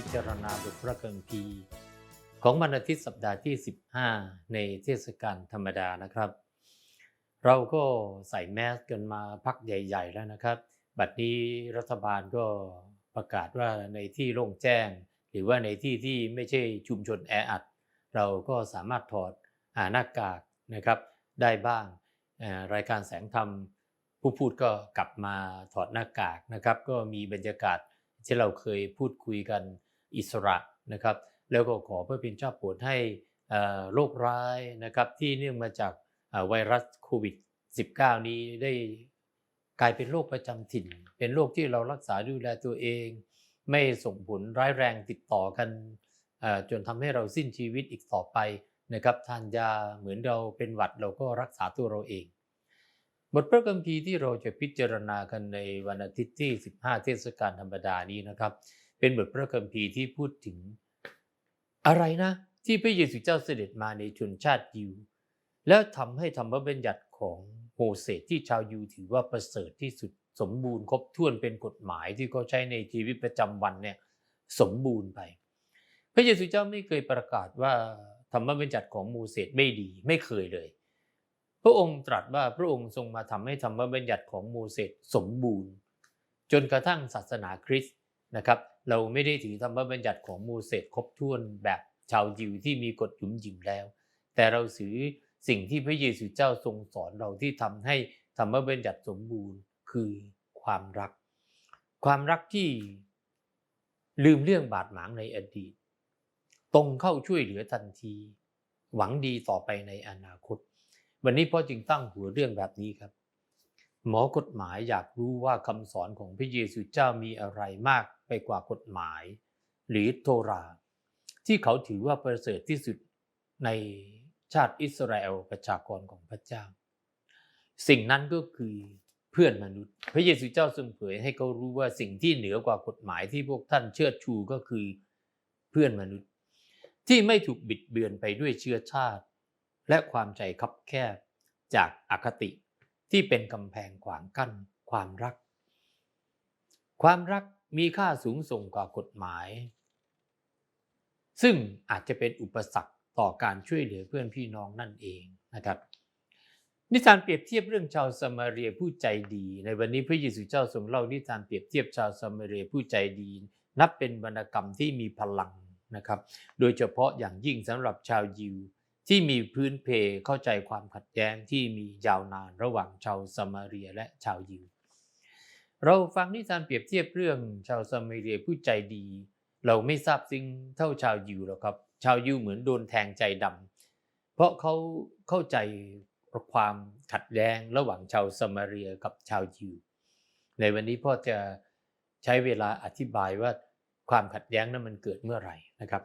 พิจารณาบทพระคัมภีร์ของวันอาทิตย์สัปดาห์ที่ 15 ในเทศกาลธรรมดานะครับ เราก็ใส่แมสกันมาพักใหญ่ ๆ แล้วนะครับ บัดนี้รัฐบาลก็ประกาศว่าในที่โล่งแจ้ง หรือว่าในที่ที่ไม่ใช่ชุมชนแออัด เราก็สามารถถอดหน้ากากนะครับ ได้บ้างรายการแสงธรรมผู้พูดก็กลับมาถอดหน้ากากนะครับ ก็มีบรรยากาศที่เราเคยพูดคุยกัน อิสระนะครับ แล้วก็ขอพระเป็นเจ้าโปรดให้โรคร้ายนะครับที่เนื่องมาจากไวรัสโควิด -19 นี้ได้กลายเป็นโรคประจำถิ่น เป็นโรคที่เรารักษาดูแลตัวเอง ไม่ส่งผลร้ายแรงติดต่อกันจนทำให้เราสิ้นชีวิตอีกต่อไปนะครับทานยาเหมือนเราเป็นหวัดเราก็รักษาตัวเราเอง บทพระคัมภีร์ที่เราจะพิจารณากันในวันอาทิตย์ที่ 15 เทศกาลธรรมดานี้นะครับ เป็นบทพระคัมภีร์ที่พูดถึง อะไรนะ ที่พระเยซูเจ้าเสด็จมาในชนชาติยิว แล้วทำให้ธรรมบัญญัติของโมเสสที่ชาวยิวถือว่าประเสริฐที่สุดสมบูรณ์ครบถ้วนเป็นกฎหมายที่เขาใช้ในชีวิตประจำวันเนี่ยสมบูรณ์ไป พระเยซูเจ้าไม่เคยประกาศว่าธรรมบัญญัติของโมเสสไม่ดีไม่เคยเลยพระองค์ตรัสว่าพระองค์ทรงมาทำให้ธรรมบัญญัติของโมเสสสมบูรณ์ จนกระทั่งศาสนาคริสต์นะครับ เราไม่ได้ถือธรรมบัญญัติของโมเสสครบถ้วนแบบชาวยิวที่มีกฎหยุมหยิมแล้ว แต่เราถือสิ่งที่พระเยซูเจ้าทรงสอนเราที่ทำให้ธรรมบัญญัติสมบูรณ์คือความรัก ความรักที่ลืมเรื่องบาดหมางในอดีต ตรงเข้าช่วยเหลือทันที หวังดีต่อไปในอนาคต วันนี้พ่อจึงตั้งหัวเรื่องแบบนี้ครับ หมอกฎหมายอยากรู้ว่าคำสอนของพระเยซูเจ้ามีอะไรมาก ไปกว่ากฎหมาย หรือโทรา ที่เขาถือว่าประเสริฐที่สุดในชาติอิสราเอลประชากรของพระเจ้า สิ่งนั้นก็คือเพื่อนมนุษย์ พระเยซูเจ้าทรงเผยให้เขารู้ว่าสิ่งที่เหนือกว่ากฎหมายที่พวกท่านเชิดชูก็คือเพื่อนมนุษย์ ที่ไม่ถูกบิดเบือนไปด้วยเชื้อชาติ และความใจคับแคบจากอคติที่เป็นกำแพงขวางกั้นความรัก ความรัก มีค่าสูงส่งกว่ากฎหมาย ซึ่งอาจจะเป็นอุปสรรคต่อการช่วยเหลือเพื่อนพี่น้องนั่นเองนะครับ นิทานเปรียบเทียบเรื่องชาวสมาเรียผู้ใจดี ในวันนี้พระเยซูเจ้าทรงเล่านิทานเปรียบเทียบชาวสมาเรียผู้ใจดี นับเป็นวรรณกรรมที่มีพลังนะครับ โดยเฉพาะอย่างยิ่งสำหรับชาวยิวที่มีพื้นเพเข้าใจความขัดแย้งที่มียาวนานระหว่างชาวสมาเรียและชาวยิว เราฟังนิทานเปรียบเทียบเรื่องชาวสมาเรียผู้ใจดี เราไม่ทราบซึ้งเท่าชาวยิวหรอกครับ ชาวยิวเหมือนโดนแทงใจดำเพราะเขาเข้าใจความขัดแย้งระหว่างชาวสมาเรียกับชาวยิว ในวันนี้พ่อจะใช้เวลาอธิบายว่าความขัดแย้งนั้นมันเกิดเมื่อไหร่นะครับ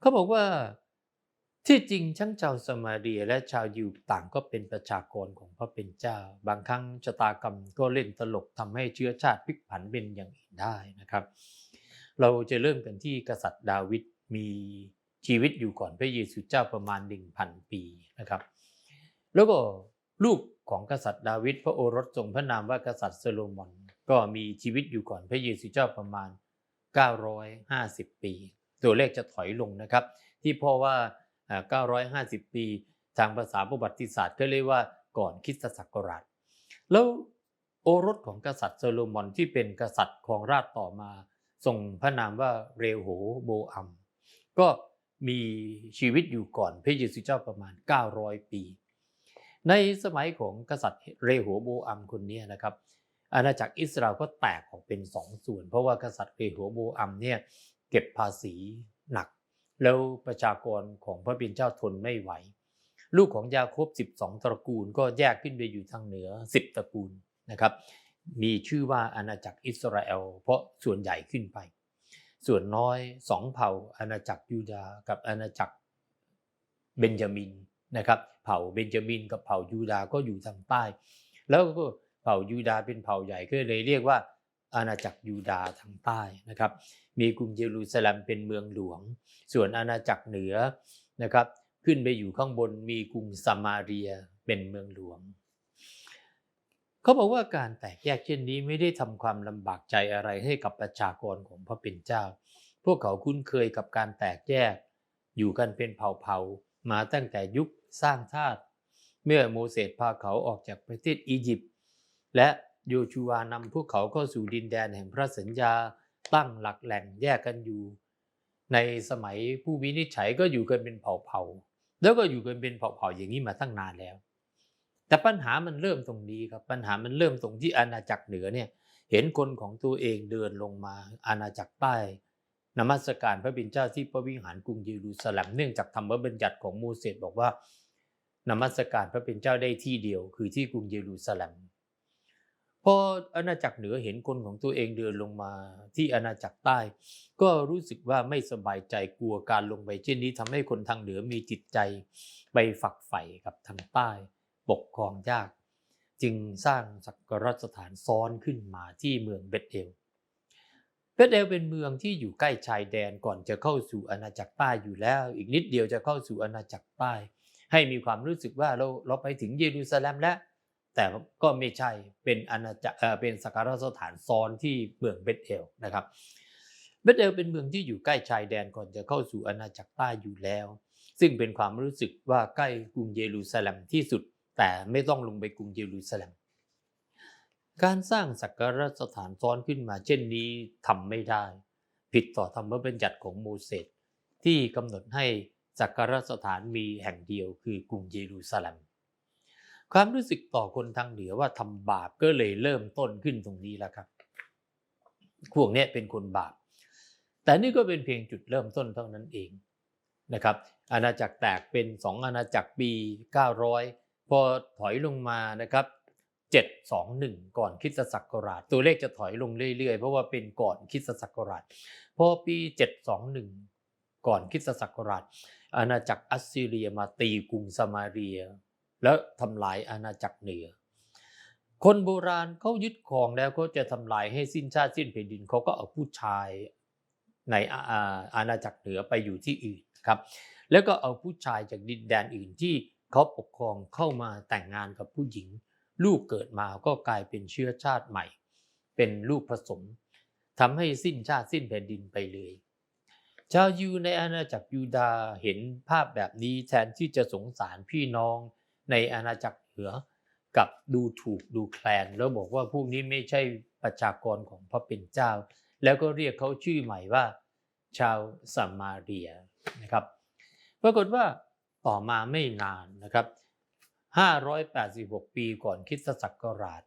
เขาบอกว่า ที่จริงทั้งชาวสมาเรียและชาวยิวต่างก็เป็นประชากรของพระเป็นเจ้า บางครั้งชะตากรรมก็เล่นตลกทำให้เชื้อชาติพลิกผันเป็นอย่างอื่นได้นะครับ เราจะเริ่มกันที่กษัตริย์ดาวิดมีชีวิตอยู่ก่อนพระเยซูเจ้าประมาณ 1,000 ปีนะครับ แล้วก็ลูกของกษัตริย์ดาวิดพระโอรสทรงพระนามว่ากษัตริย์โซโลมอนก็มีชีวิตอยู่ก่อนพระเยซูเจ้าประมาณ 950 ปี ตัวเลขจะถอยลงนะครับ ที่เพราะว่า 950 ปี ทางภาษาประวัติศาสตร์ก็เรียกว่าก่อนคริสตศักราช แล้วโอรสของกษัตริย์โซโลมอนที่เป็นกษัตริย์ของราชต่อมาทรงพระนามว่าเรโหโบอัม ก็มีชีวิตอยู่ก่อนพระเยซูเจ้าประมาณ 900 ปี ในสมัยของกษัตริย์เรโหโบอัมคนนี้นะครับอาณาจักรอิสราเอลก็แตกออกเป็นสองส่วน เพราะว่ากษัตริย์เรโหโบอัมเนี่ยเก็บภาษีหนัก แล้วประชากรของพระบิดาเจ้าทนไม่ไหว ลูกของยาโคบ 12 ตระกูล ก็แยกขึ้นไปอยู่ทางเหนือ 10 ตระกูลนะครับมีชื่อว่าอาณาจักรอิสราเอล เพราะส่วนใหญ่ขึ้นไป ส่วนน้อยสองเผ่าอาณาจักรยูดาห์กับอาณาจักรเบนจามินนะครับเผ่าเบนจามินกับเผ่ายูดาห์ก็อยู่ทางใต้ แล้วก็เผ่ายูดาห์เป็นเผ่าใหญ่ก็เลยเรียกว่า อาณาจักรยูดาห์ทางใต้นะครับ มีกรุงเยรูซาเล็มเป็นเมืองหลวง ส่วนอาณาจักรเหนือนะครับ ขึ้นไปอยู่ข้างบนมีกรุงซามาเรียเป็นเมืองหลวงเขาบอกว่าการแตกแยกเช่นนี้ไม่ได้ทำความลำบากใจอะไรให้กับประชากรของพระเป็นเจ้า พวกเขาคุ้นเคยกับการแตกแยก อยู่กันเป็นเผ่าๆมาตั้งแต่ยุคสร้างชาติ เมื่อโมเสสพาเขาออกจากประเทศอียิปต์และ โยชูวานำพวกเขาเข้าสู่ดินแดนแห่งพระสัญญาตั้งหลักแหล่งแยกกันอยู่ ในสมัยผู้วินิจฉัยก็อยู่กันเป็นเผ่าๆแล้วก็อยู่กันเป็นเผ่าๆอย่างนี้มาตั้งนานแล้ว แต่ปัญหามันเริ่มตรงนี้ครับปัญหามันเริ่มตรงที่อาณาจักรเหนือเนี่ยเห็นคนของตัวเองเดินลงมาอาณาจักรใต้นมัสการพระบิดาเจ้าที่พระวิหารกรุงเยรูซาเล็มเนื่องจากธรรมบัญญัติของโมเสสบอกว่านมัสการพระเป็นเจ้าได้ที่เดียว คือที่กรุงเยรูซาเล็ม พออาณาจักรเหนือเห็นคนของตัวเองเดินลงมาที่อาณาจักรใต้ ก็รู้สึกว่าไม่สบายใจกลัวการลงไปเช่นนี้ทำให้คนทางเหนือมีจิตใจไปฝักใฝ่กับทางใต้ ปกครองยาก จึงสร้างสักการสถานซ้อนขึ้นมาที่เมืองเบธเอลเบธเอลเป็นเมืองที่อยู่ใกล้ชายแดนก่อนจะเข้าสู่อาณาจักรใต้อยู่แล้ว อีกนิดเดียวจะเข้าสู่อาณาจักรใต้ ให้มีความรู้สึกว่าเราเราไปถึงเยรูซาเล็มแล้ว แต่ก็ไม่ใช่เป็นอาณาจักรเป็นสักการสถานซ้อนที่เมืองเบธเอลนะครับเบธเอลเป็นเมืองที่อยู่ใกล้ชายแดนก่อนจะเข้าสู่อาณาจักรใต้อยู่แล้ว ซึ่งเป็นความรู้สึกว่าใกล้กรุงเยรูซาเล็มที่สุด แต่ไม่ต้องลงไปกรุงเยรูซาเล็มการสร้างสักการสถานซ้อนขึ้นมา เช่นนี้ทำไม่ได้ ผิดต่อธรรมบัญญัติของโมเสสที่กำหนดให้สักการสถานมีแห่งเดียวคือกรุงเยรูซาเล็ม ความรู้สึกต่อคนทางเหนือว่าทำบาปก็เลยเริ่มต้นขึ้นตรงนี้แล้วครับพวกนี้เป็นคนบาป แต่นี่ก็เป็นเพียงจุดเริ่มต้นเท่านั้นเองนะครับ อาณาจักรแตกเป็นสองอาณาจักรปี 900 พอถอยลงมานะครับ 721 ก่อนคิสตศักราช ตัวเลขจะถอยลงเรื่อยๆ เพราะว่าเป็นก่อนคิสตศักราช พอปี 721 ก่อนคิสตศักราช อาณาจักรอัสซีเรียมาตีกรุงซามาเรีย แล้วทำลายอาณาจักรเหนือ คนโบราณเขายึดครองแล้วก็จะทำลายให้สิ้นชาติสิ้นแผ่นดินเขาก็เอาผู้ชายในอาออาณาจักรเหนือไปอยู่ที่อื่นครับ แล้วก็เอาผู้ชายจากดินแดนอื่นที่เขาปกครองเข้ามาแต่งงานกับผู้หญิง ลูกเกิดมาก็กลายเป็นเชื้อชาติใหม่ เป็นลูกผสมทำให้สิ้นชาติสิ้นแผ่นดินไปเลยชาวยูในอาณาจักรยูดาเห็นภาพแบบนี้แทนที่จะสงสารพี่น้อง ในอาณาจักรเหนือกับดูถูกดูแคลน แล้วบอกว่าพวกนี้ไม่ใช่ประชากรของพระเป็นเจ้า แล้วก็เรียกเขาชื่อใหม่ว่า ชาวสามาเรียนะครับปรากฏว่าต่อมาไม่นานนะครับ 586 ปีก่อนคริสตศักราช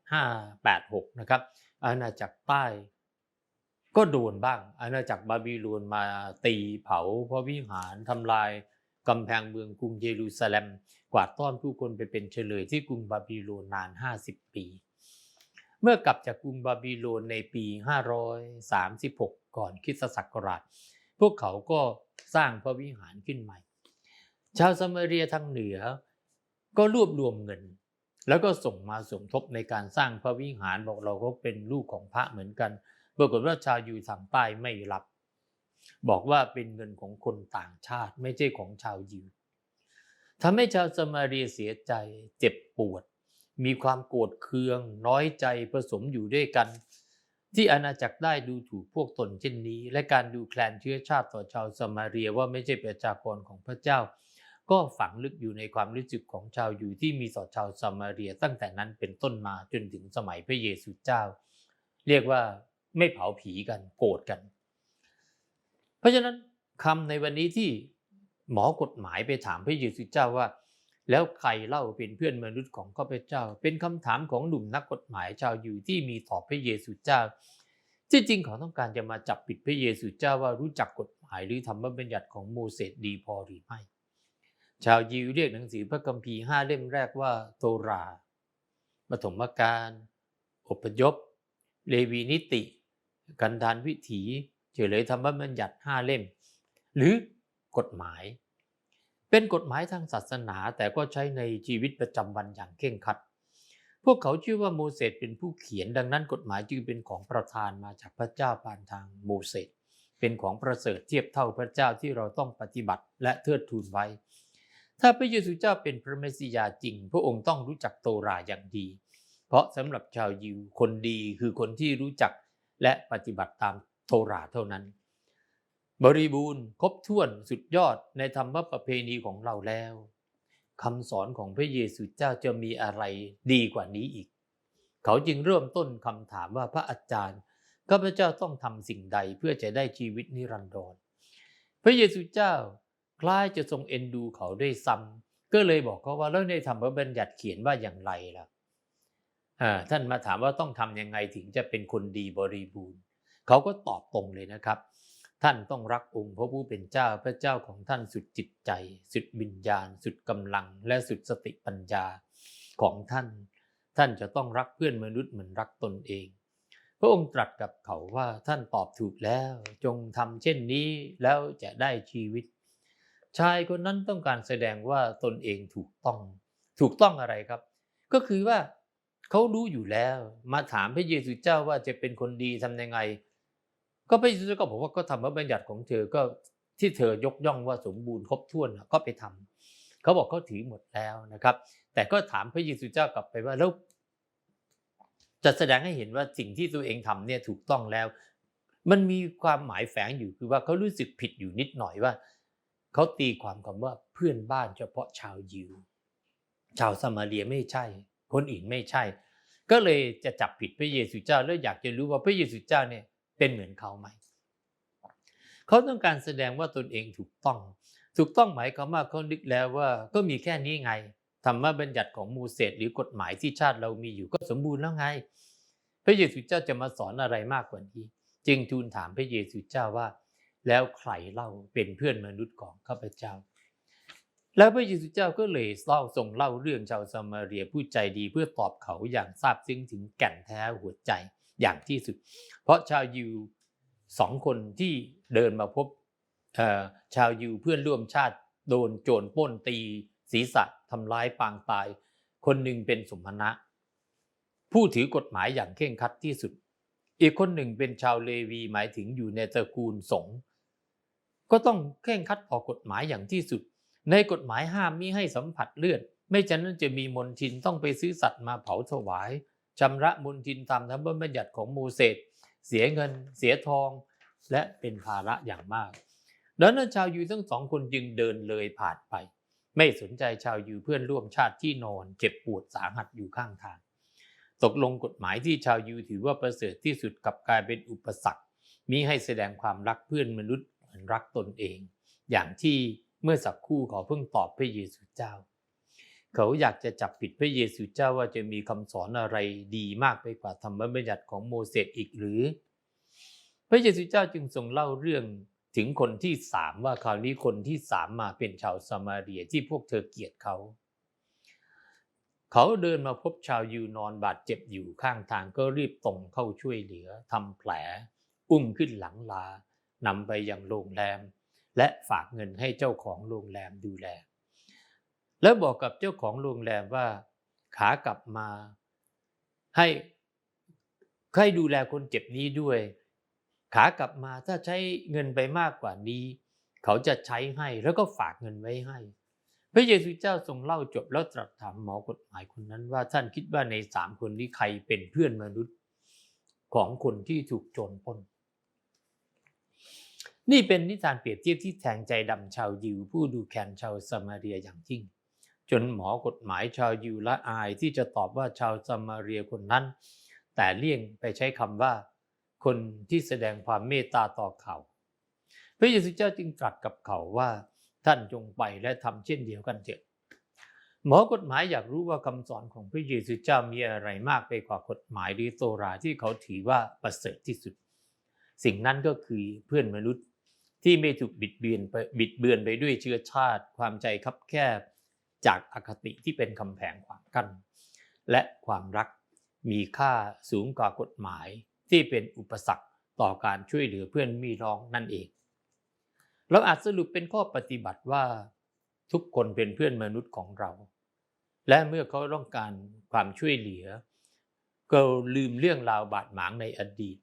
586 นะครับ อาณาจักรใต้ก็โดนบ้าง อาณาจักรบาบิโลนมาตีเผาพระวิหารทำลาย กำแพงเมืองกรุงเยรูซาเล็ม กวาดต้อนผู้คนไปเป็นเฉลยที่กรุงบาบิโลนนาน 50 ปี เมื่อกลับจากกรุงบาบิโลนในปี 536 ก่อนคริสตศักราช พวกเขาก็สร้างพระวิหารขึ้นใหม่ ชาวซามาเรียทางเหนือก็รวบรวมเงิน แล้วก็ส่งมาสมทบในการสร้างพระวิหารบอกเราก็เป็นลูกของพระเหมือนกัน ปรากฏว่าชาวยูทางใต้ไม่รับ บอกว่าเป็นเงินของคนต่างชาติไม่ใช่ของชาวยิวทำให้ชาวสมาเรียเสียใจเจ็บปวด มีความโกรธเคือง น้อยใจผสมอยู่ด้วยกัน ที่อาณาจักรได้ดูถูกพวกตนเช่นนี้ และการดูแคลนเชื้อชาติต่อชาวสมาเรียว่าไม่ใช่ประชากรของพระเจ้า ก็ฝังลึกอยู่ในความรู้สึกของชาวอยู่ที่มีต่อชาวสมาเรียตั้งแต่นั้นเป็นต้นมาจนถึงสมัยพระเยซูเจ้า เรียกว่าไม่เผาผีกันโกรธกัน ราะฉะนั้นคำในวันนี้ที่หมอกฎหมายไปถามพระเยซูเจ้าว่า แล้วใครเล่าเป็นเพื่อนมนุษย์ของข้าพเจ้า เป็นคำถามของหนุ่มนักกฎหมายชาวอยู่ที่มีต่อพระเยซูเจ้า ที่จริงเขาต้องการจะมาจับผิดพระเยซูเจ้าว่ารู้จักกฎหมายหรือธรรมบัญญัติของโมเสสดีพอหรือไม่ ชาวยิวเรียกหนังสือพระคัมภีร์ห้าเล่มแรกว่าโตราปฐมกาลอพยพ เลวีนิติ กันดานวิถี เฉลยธรรมบัญญัติห้าเล่ม หรือกฎหมาย เป็นกฎหมายทางศาสนาแต่ก็ใช้ในชีวิตประจำวันอย่างเคร่งครัด พวกเขาชื่อว่าโมเสสเป็นผู้เขียนดังนั้นกฎหมายจึงเป็นของประทานมาจากพระเจ้าผ่านทางโมเสสเป็นของประเสริฐเทียบเท่าพระเจ้าที่เราต้องปฏิบัติและเทิดทูนไว้ ถ้าพระเยซูเจ้าเป็นพระเมสสิยาจริง พระองค์ต้องรู้จักโตราอย่างดี เพราะสำหรับชาวยิวคนดีคือคนที่รู้จักและปฏิบัติตาม โตราเท่านั้น บริบูรณ์ครบถ้วนสุดยอดในธรรมประเพณีของเราแล้วคำสอนของพระเยซูเจ้าจะมีอะไรดีกว่านี้อีก เขาจึงเริ่มต้นคำถามว่าพระอาจารย์ข้าพเจ้าต้องทำสิ่งใดเพื่อจะได้ชีวิตนิรันดรพระเยซูเจ้าคล้ายจะทรงเอ็นดูเขาด้วยซ้ำก็เลยบอกเขาว่าแล้วในธรรมบัญญัติเขียนว่าอย่างไรล่ะท่านมาถามว่าต้องทำยังไงถึงจะเป็นคนดีบริบูรณ์ เขาก็ตอบตรงเลยนะครับ ท่านต้องรักองค์พระผู้เป็นเจ้าพระเจ้าของท่านสุดจิตใจ สุดวิญญาณ สุดกำลัง และสุดสติปัญญาของท่าน ท่านจะต้องรักเพื่อนมนุษย์เหมือนรักตนเอง พระองค์ตรัสกับเขาว่าท่านตอบถูกแล้ว จงทำเช่นนี้แล้วจะได้ชีวิต ชายคนนั้นต้องการแสดงว่าตนเองถูกต้อง ถูกต้องอะไรครับ ก็คือว่าเขารู้อยู่แล้ว มาถามพระเยซูเจ้าว่าจะเป็นคนดีทำยังไง ก็พระเยซูเจ้าก็บอกว่าก็ทำพระบัญญัติของเธอก็ที่เธอยกย่องว่าสมบูรณ์ครบถ้วนก็ไปทำเขาบอกเขาถือหมดแล้วนะครับ แต่ก็ถามพระเยซูเจ้ากลับไปว่าแล้วจะแสดงให้เห็นว่าสิ่งที่ตัวเองทำเนี่ยถูกต้องแล้ว มันมีความหมายแฝงอยู่คือว่าเขารู้สึกผิดอยู่นิดหน่อยว่าเขาตีความคำว่าเพื่อนบ้านเฉพาะชาวยิว ชาวสมาเรียไม่ใช่ คนอื่นไม่ใช่ ก็เลยจะจับผิดพระเยซูเจ้าแล้วอยากจะรู้ว่าพระเยซูเจ้าเนี่ย เป็นเหมือนเขาไหม เขาต้องการแสดงว่าตนเองถูกต้อง ถูกต้องหมายความว่าเขานึกแล้วว่าก็มีแค่นี้ไงธรรมบัญญัติของมูเสสหรือกฎหมายที่ชาติเรามีอยู่ก็สมบูรณ์แล้วไง พระเยซูเจ้าจะมาสอนอะไรมากกว่านี้ จึงทูลถามพระเยซูเจ้าว่า แล้วใครเล่าเป็นเพื่อนมนุษย์ของข้าพเจ้า แล้วพระเยซูเจ้าก็เลยเล่าส่งเล่าเรื่องชาวสมาเรียผู้ใจดีเพื่อตอบเขาอย่างซาบซึ้งถึงแก่นแท้หัวใจ อย่างที่สุด เพราะชาวยิวสองคนที่เดินมาพบชาวยิวเพื่อนร่วมชาติโดนโจรป้นตีศีรษะทำร้ายปางตาย คนหนึ่งเป็นสมณะ ผู้ถือกฎหมายอย่างเคร่งครัดที่สุด อีกคนหนึ่งเป็นชาวเลวีหมายถึงอยู่ในตระกูลสงฆ์ก็ต้องเคร่งครัดต่อกฎหมายอย่างที่สุด ในกฎหมายห้ามมิให้สัมผัสเลือด ไม่ฉะนั้นจะมีมนทินต้องไปซื้อสัตว์มาเผาถวาย ชำระมนทินตามธรรมบัญญัติของโมเสสเสียเงินเสียทอง และเป็นภาระอย่างมาก ดังนั้นชาวยูทั้งสองคนจึงเดินเลยผ่านไป ไม่สนใจชาวยูเพื่อนร่วมชาติที่นอน เจ็บปวดสาหัสอยู่ข้างทาง ตกลงกฎหมายที่ชาวยูถือว่าประเสริฐที่สุดกลับกลายเป็นอุปสรรคมิให้แสดงความรักเพื่อนมนุษย์เหมือนรักตนเอง อย่างที่เมื่อสักครู่เขาเพิ่งตอบพระเยซูเจ้า เขาอยากจะจับผิดพระเยซูเจ้าว่าจะมีคำสอนอะไรดีมากไปกว่าธรรมบัญญัติของโมเสสอีกหรือ พระเยซูเจ้าจึงทรงเล่าเรื่องถึงคนที่สามว่าคราวนี้คนที่สามมาเป็นชาวสมาเรียที่พวกเธอเกลียดเขา เขาเดินมาพบชาวยูนอนบาดเจ็บอยู่ข้างทางก็รีบตรงเข้าช่วยเหลือทำแผล อุ้มขึ้นหลังลานำไปยังโรงแรม และฝากเงินให้เจ้าของโรงแรมดูแล แล้วบอกกับเจ้าของโรงแรมว่าขากลับมา ให้ให้ดูแลคนเจ็บนี้ด้วย ขากลับมาถ้าใช้เงินไปมากกว่านี้ เขาจะใช้ให้แล้วก็ฝากเงินไว้ให้ พระเยซูเจ้าทรงเล่าจบแล้วตรัสถามหมอกฎหมายคนนั้นว่าท่านคิดว่าในสามคนนี้ใครเป็นเพื่อนมนุษย์ของคนที่ถูกโจรปล้นนี่เป็นนิทานเปรียบเทียบที่แทงใจดำชาวยิวผู้ดูแคลนชาวสมาเรียอย่างยิ่ง จนหมอกฎหมายชาวยิวละอายที่จะตอบว่าชาวสมาเรียคนนั้น แต่เลี่ยงไปใช้คำว่า คนที่แสดงความเมตตาต่อเขา พระเยซูเจ้าจึงตรัสกับเขาว่าท่านจงไปและทำเช่นเดียวกันเถิดหมอกฎหมายอยากรู้ว่าคำสอนของพระเยซูเจ้ามีอะไรมากไปกว่ากฎหมายหรือโตราที่เขาถือว่าประเสริฐที่สุด สิ่งนั้นก็คือเพื่อนมนุษย์ที่ไม่ถูกบิดเบือนไปบิดเบือนไปด้วยเชื้อชาติ ความใจคับแคบ จากอคติที่เป็นคำแผงขวางกั้น และความรักมีค่าสูงกว่ากฎหมายที่เป็นอุปสรรคต่อการช่วยเหลือเพื่อนมีน้องนั่นเอง เราอาจสรุปเป็นข้อปฏิบัติว่าทุกคนเป็นเพื่อนมนุษย์ของเรา และเมื่อเขาต้องการความช่วยเหลือ ก็ลืมเรื่องราวบาดหมางในอดีต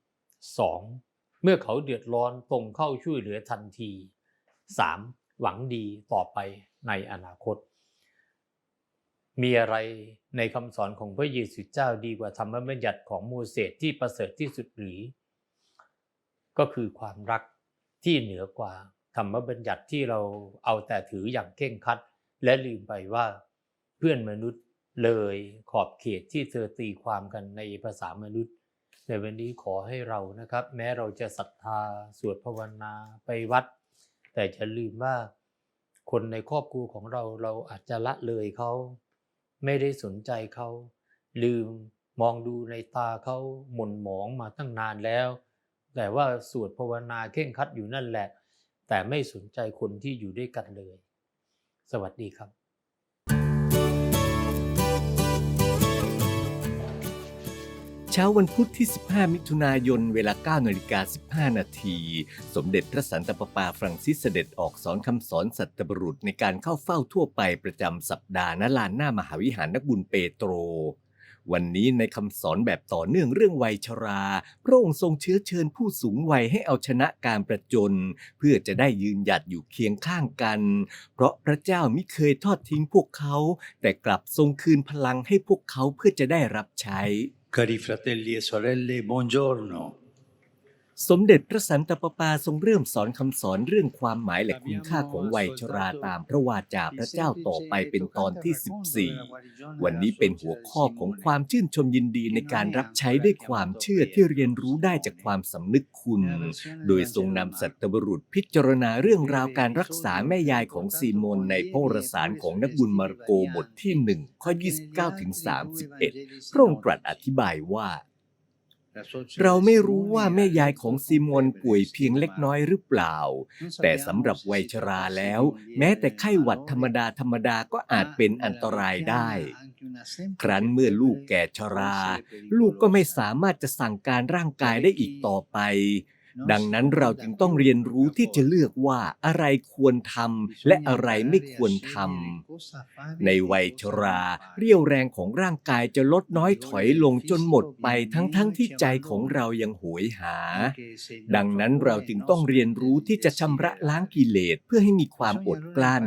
2. เมื่อเขาเดือดร้อนตรงเข้าช่วยเหลือทันที 3. หวังดีต่อไปในอนาคต มีอะไรในคำสอนของพระเยซูเจ้าดีกว่าธรรมบัญญัติของโมเสสที่ประเสริฐที่สุดหรือ ก็คือความรักที่เหนือกว่าธรรมบัญญัติที่เราเอาแต่ถืออย่างเข่งคัด และลืมไปว่าเพื่อนมนุษย์เลยขอบเขตที่เธอตีความกันในภาษามนุษย์ในวันนี้ขอให้เรานะครับ แม้เราจะศรัทธาสวดภาวนาไปวัด แต่จะลืมว่าคนในครอบครัวของเราเราอาจจะละเลยเขา ไม่ได้สนใจเขาลืมมองดูในตาเขาหม่นหมองมาตั้งนานแล้ว แต่ว่าสวดภาวนาเข่งคัดอยู่นั่นแหละ แต่ไม่สนใจคนที่อยู่ด้วยกันเลย สวัสดีครับ เช้าวันพุธที่ 15 มิถุนายน เวลา 9นาฬิกา15 นาที สมเด็จพระสันตะปาปาฟรังซิสเสด็จออกสอนคำสอนสัตบุรุษในการเข้าเฝ้าทั่วไปประจำสัปดาห์ณลานหน้ามหาวิหารนักบุญเปโตร วันนี้ในคำสอนแบบต่อเนื่องเรื่องวัยชรา พระองค์ทรงเชื้อเชิญผู้สูงวัยให้เอาชนะการประจน เพื่อจะได้ยืนหยัดอยู่เคียงข้างกัน เพราะพระเจ้ามิเคยทอดทิ้งพวกเขา แต่กลับทรงคืนพลังให้พวกเขาเพื่อจะได้รับใช้ Cari fratelli e sorelle, buongiorno. สมเด็จพระสันตะปาปาทรงเริ่มสอนคำสอนเรื่องความหมายและคุณค่าของวัยชราตามพระวาจาพระเจ้าต่อไปเป็นตอนที่ 14 วันนี้เป็นหัวข้อของความชื่นชมยินดีในการรับใช้ด้วยความเชื่อที่เรียนรู้ได้จากความสำนึกคุณ โดยทรงนำสัตบุรุษพิจารณาเรื่องราวการรักษาแม่ยายของซีโมนในพระรสารของนักบุญมาระโกบทที่ 1 ข้อ 29ถึง31พระองค์ตรัสอธิบายว่า เราไม่รู้ว่าแม่ยายของซีโมนป่วยเพียงเล็กน้อยหรือเปล่า แต่สำหรับวัยชราแล้ว แม้แต่ไข้หวัดธรรมดาธรรมดาก็อาจเป็นอันตรายได้ ครั้นเมื่อลูกแก่ชรา ลูกก็ไม่สามารถจะสั่งการร่างกายได้อีกต่อไป ดังนั้นเราจึงต้องเรียนรู้ที่จะเลือกว่าอะไรควรทำและอะไรไม่ควรทำในวัยชรา เรี่ยวแรงของร่างกายจะลดน้อยถอยลงจนหมดไปทั้งๆทที่ใจของเรายังโหยหา ดังนั้นเราจึงต้องเรียนรู้ที่จะชำระล้างกิเลสเพื่อให้มีความอดกลั้น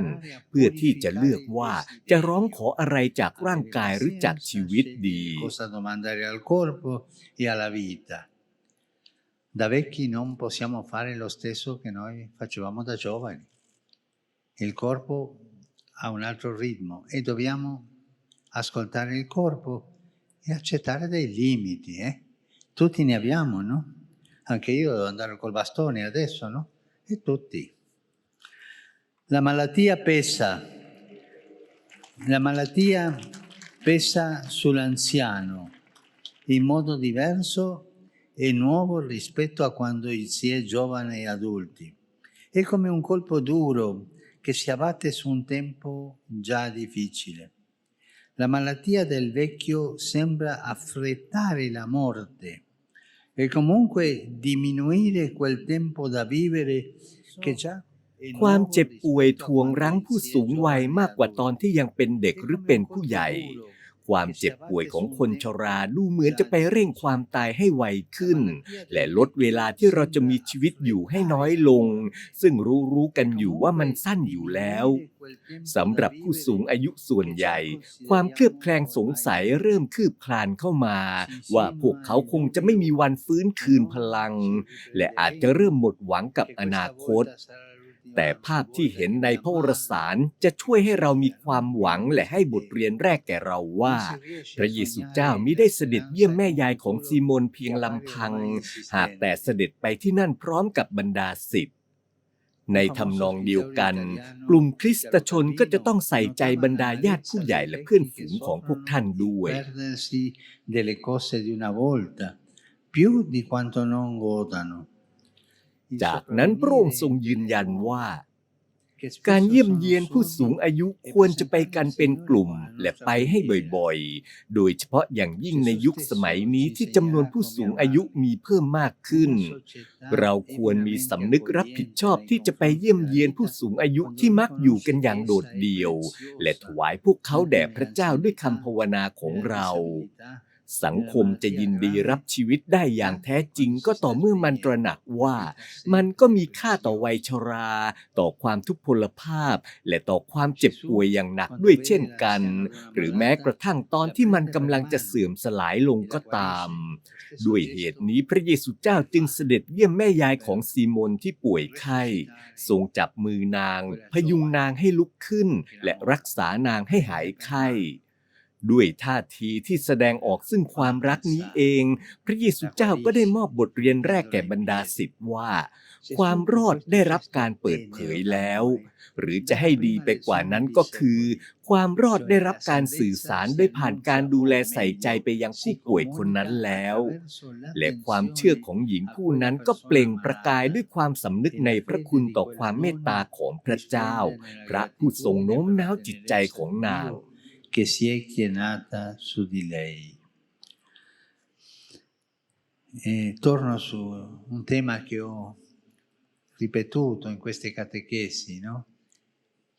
เพื่อที่จะเลือกว่าจะร้องขออะไรจากร่างกายหรือจากชีวิตดี Cosa domandare al corpo e alla vita. Da vecchi non possiamo fare lo stesso che noi facevamo da giovani. Il corpo ha un altro ritmo e dobbiamo ascoltare il corpo e accettare dei limiti. eh. Tutti ne abbiamo, no? Anche io devo andare col bastone adesso, no? E tutti. La malattia pesa. La malattia pesa sull'anziano in modo diverso e nuovo rispetto a quando si è giovane e adulti. È come un colpo duro che si abbatte su un tempo già difficile. La malattia del vecchio sembra affrettare la morte e comunque diminuire quel tempo da vivere che già è ความ nuovo เจ็บป่วย rispetto a ทวง quando รั้ง si ผู้ è สูงวัย giovane มากกว่าตอนที่ยังเป็นเด็ก È หรือ come เป็น un ผู้ใหญ่ colpo duro ความเจ็บป่วยของคนชราดูเหมือนจะไปเร่งความตายให้ไวขึ้น และลดเวลาที่เราจะมีชีวิตอยู่ให้น้อยลง ซึ่งรู้รู้ๆกันอยู่ว่ามันสั้นอยู่แล้วสำหรับผู้สูงอายุส่วนใหญ่ ความเคลือบแคลงสงสัยเริ่มคืบคลานเข้ามา ว่าพวกเขาคงจะไม่มีวันฟื้นคืนพลัง และอาจจะเริ่มหมดหวังกับอนาคต แต่ภาพที่เห็นในพระวรสารจะช่วยให้เรามีความหวังและให้บทเรียนแรกแก่เราว่า พระเยซูเจ้ามิได้เสด็จเยี่ยมแม่ยายของซีโมนเพียงลำพัง หากแต่เสด็จไปที่นั่นพร้อมกับบรรดาศิษย์ในทำนองเดียวกัน กลุ่มคริสตชนก็จะต้องใส่ใจบรรดาญาติผู้ใหญ่และเพื่อนฝูงของพวกท่านด้วย più di quanto non godano. จากนั้นพระองค์ทรงยืนยันว่า การเยี่ยมเยียนผู้สูงอายุควรจะไปกันเป็นกลุ่มและไปให้บ่อยๆ โดยเฉพาะอย่างยิ่งในยุคสมัยนี้ที่จำนวนผู้สูงอายุมีเพิ่มมากขึ้น เราควรมีสำนึกรับผิดชอบที่จะไปเยี่ยมเยียนผู้สูงอายุที่มักอยู่กันอย่างโดดเดี่ยว และถวายพวกเขาแด่พระเจ้าด้วยคำภาวนาของเรา สังคมจะยินดีรับชีวิตได้อย่างแท้จริงก็ต่อเมื่อมันตระหนักว่า มันก็มีค่าต่อวัยชรา ต่อความทุพพลภาพ และต่อความเจ็บป่วยอย่างหนักด้วยเช่นกัน หรือแม้กระทั่งตอนที่มันกำลังจะเสื่อมสลายลงก็ตาม ด้วยเหตุนี้พระเยซูเจ้าจึงเสด็จเยี่ยมแม่ยายของซีโมนที่ป่วยไข้ทรงจับมือนาง พยุงนางให้ลุกขึ้น และรักษานางให้หายไข้ ด้วยท่าทีที่แสดงออกซึ่งความรักนี้เอง พระเยซูเจ้าก็ได้มอบบทเรียนแรกแก่บรรดาศิษย์ว่า ความรอดได้รับการเปิดเผยแล้ว หรือจะให้ดีไปกว่านั้นก็คือ ความรอดได้รับการสื่อสารได้ผ่านการดูแลใส่ใจไปยังผู้ป่วยคนนั้นแล้ว และความเชื่อของหญิงผู้นั้นก็เปล่งประกายด้วยความสำนึกในพระคุณต่อความเมตตาของพระเจ้า พระผู้ทรงโน้มน้าวจิตใจของนาง che si è chienata su di lei. E torno su un tema che ho ripetuto in queste catechesi, no?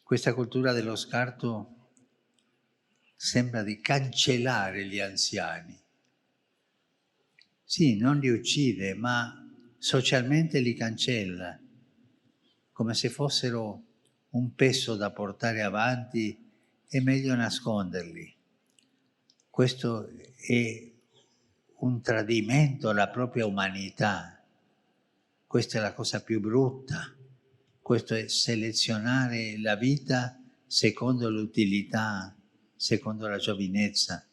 Questa cultura dello scarto sembra di cancellare gli anziani. Sì, non li uccide, ma socialmente li cancella, come se fossero un peso da portare avanti è meglio nasconderli. Questo è un tradimento alla propria umanità. Questa è la cosa più brutta. Questo è selezionare la vita secondo l'utilità, secondo la giovinezza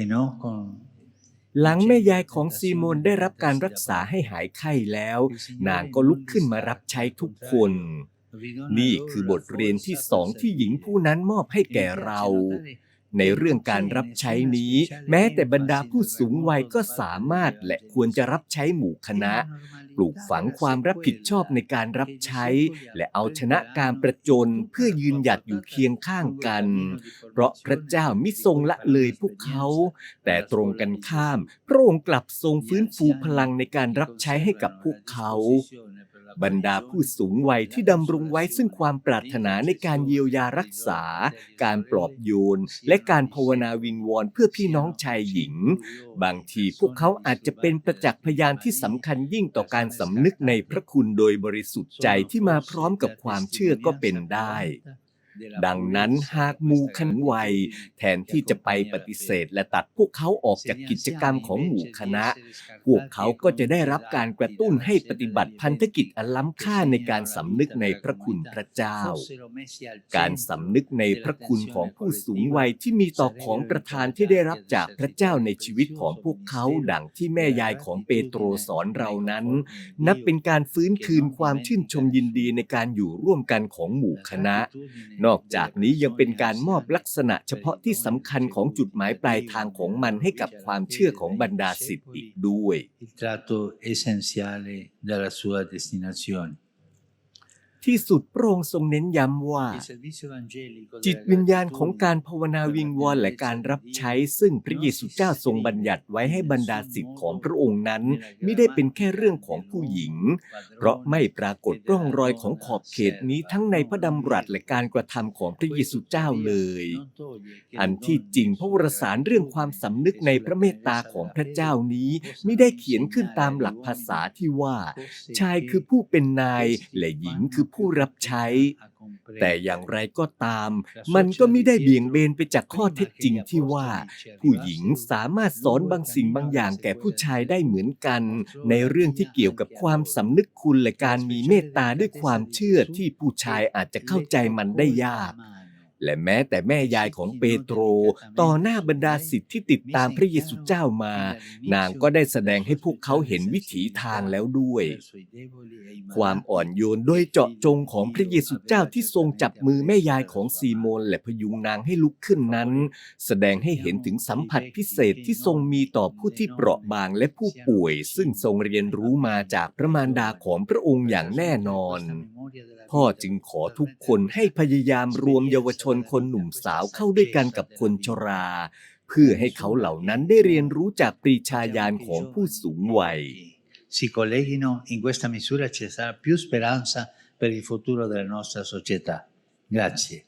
e non con หลังแม่ยายของซีโมนได้รับการรักษาให้หายไข้แล้ว นางก็ลุกขึ้นมารับใช้ทุกคน นี่คือบทเรียนที่สองที่หญิงผู้นั้นมอบให้แก่เรา ในเรื่องการรับใช้นี้ แม้แต่บรรดาผู้สูงวัยก็สามารถและควรจะรับใช้หมู่คณะ ปลูกฝังความรับผิดชอบในการรับใช้ และเอาชนะการประจนเพื่อยืนหยัดอยู่เคียงข้างกัน เพราะพระเจ้ามิทรงละเลยพวกเขา แต่ตรงกันข้าม พระองค์กลับทรงฟื้นฟูพลังในการรับใช้ให้กับพวกเขา บรรดาผู้สูงวัยที่ดำรงไว้ซึ่งความปรารถนาในการเยียวยารักษา การปลอบโยน และการภาวนาวิงวอนเพื่อพี่น้องชายหญิง บางทีพวกเขาอาจจะเป็นประจักษ์พยานที่สำคัญยิ่งต่อการสำนึกในพระคุณโดยบริสุทธิ์ใจที่มาพร้อมกับความเชื่อก็เป็นได้ ดังนั้นหากหมู่คณะวัย แทนที่จะไปปฏิเสธ และตัดพวกเขาออกจากกิจกรรมของหมู่คณะ พวกเขาก็จะได้รับการกระตุ้นให้ปฏิบัติพันธกิจอันล้ำค่าในการสำนึกในพระคุณพระเจ้า การสำนึกในพระคุณของผู้สูงวัยที่มีต่อของประทานที่ได้รับจากพระเจ้าในชีวิตของพวกเขาดังที่แม่ยายของเปโตรสอนเรานั้น นับเป็นการฟื้นคืนความชื่นชมยินดีในการอยู่ร่วมกันของหมู่คณะนอกจากนี้ยังเป็นการมอบลักษณะเฉพาะที่สำคัญของจุดหมายปลายทางของมันให้กับความเชื่อของบรรดาศิษย์อีกด้วย il tratto essenziale della sua destinazione. ที่สุดพระองค์ทรงเน้นย้ำว่า Il servizio evangelico จิตวิญญาณของการภาวนาวิงวอนและการรับใช้ ซึ่งพระเยซูเจ้าทรงบัญญัติไว้ให้บรรดาศิษย์ของพระองค์นั้น ไม่ได้เป็นแค่เรื่องของผู้หญิง เพราะไม่ปรากฏร่องรอยของขอบเขตนี้ทั้งในพระดำรัสและการกระทำของพระเยซูเจ้าเลย อันที่จริงพระวรสารเรื่องความสำนึกในพระเมตตาของพระเจ้านี้ไม่ได้เขียนขึ้นตามหลักภาษาที่ว่า ชายคือผู้เป็นนายและหญิงคือผู้รับใช้ แต่อย่างไรก็ตาม มันก็ไม่ได้เบี่ยงเบนไปจากข้อเท็จจริงที่ว่า ผู้หญิงสามารถสอนบางสิ่งบางอย่างแก่ผู้ชายได้เหมือนกัน ในเรื่องที่เกี่ยวกับความสำนึกคุณและการมีเมตตาด้วยความเชื่อที่ผู้ชายอาจจะเข้าใจมันได้ยาก และแม้แต่แม่ยายของเปโตร ต่อหน้าบรรดาสิทธิ์ที่ติดตามพระเยซูเจ้ามา นางก็ได้แสดงให้พวกเขาเห็นวิถีทางแล้วด้วย ความอ่อนโยนโดยเจาะจงของพระเยซูเจ้าที่ทรงจับมือแม่ยายของซีโมนและพยุงนางให้ลุกขึ้นนั้น แสดงให้เห็นถึงสัมผัสพิเศษที่ทรงมีต่อผู้ที่เปราะบางและผู้ป่วย ซึ่งทรงเรียนรู้มาจากพระมารดาของพระองค์อย่างแน่นอน พ่อจึงขอทุกคนให้พยายามรวมเยาวชนคนหนุ่มสาวเข้าด้วยกันกับคนชรา เพื่อให้เขาเหล่านั้นได้เรียนรู้จากปรีชาญาณของผู้สูงวัย si colleghino in questa misura ci sarà più speranza per il futuro della nostra società. Grazie.